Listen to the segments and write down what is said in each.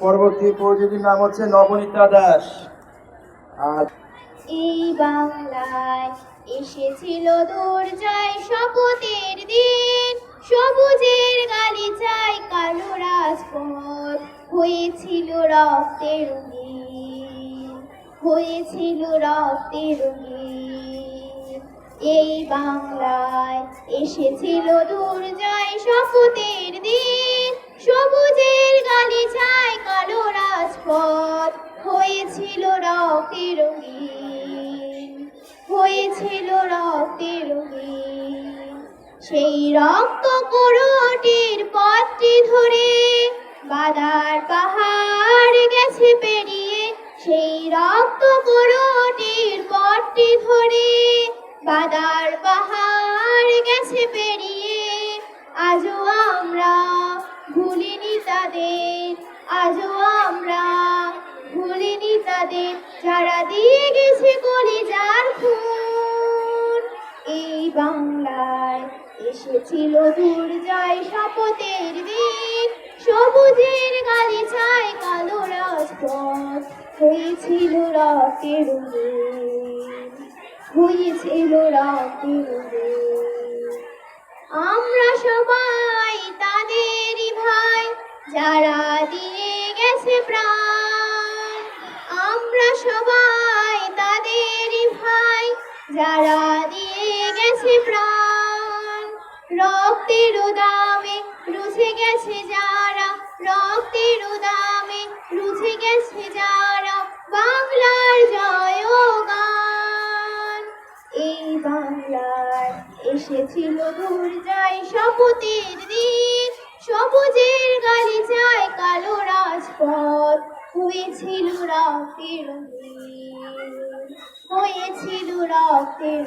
পরবর্তী প্রযোজীর নাম হচ্ছে নবনীতা দাস। আর এই বাংলায় এসেছিল দুর্জয় শপথের দিন। সবুজের গালিচায় কালো রাজপথ। হয়েছিল রক্তের রঙিন। হয়েছিল রক্তের রঙিন। এই বাংলায় এসেছিল দুর্জয় শপথের দিন। সবুজের রক্তের রঙিন, হয়েছিল রক্তের রঙিন। সেই রক্ত করোটির পথটি ধরে বাদার পাহাড় গেছে পেরিয়ে, সেই রক্ত করোটির পথটি ধরে বাদার পাহাড় গেছে পেরিয়ে, আজও আমরা ভুলিনি তাদের, আজও তাদের যারা দিয়ে গেছে কলিজার খুন। এই বাংলায় এসেছিল দুর্জয় শপথের দিন। সবুজের গালিচায় কালো রাজপথ। হয়েছিল রঙিন হয়েছিল রঙিন আমরা সবাই তাদেরই ভাই। যারা দিয়ে গেছে প্রাণ। সবাই তাদেরই ভাই যারা দিয়ে গেছে প্রাণ, রক্তের দামে রুঝে গেছে যারা, রক্তের দামে রুঝে গেছে যারা, বাংলার জয়গান। এই বাংলায় এসেছিল দুর্জয় শপথের দিন। সবুজের গালি চায় কালো রাজপথ। হয়েছিল রক্তের হয়েছিল রক্তের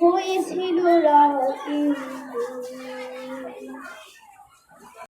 হয়েছিল রক্তের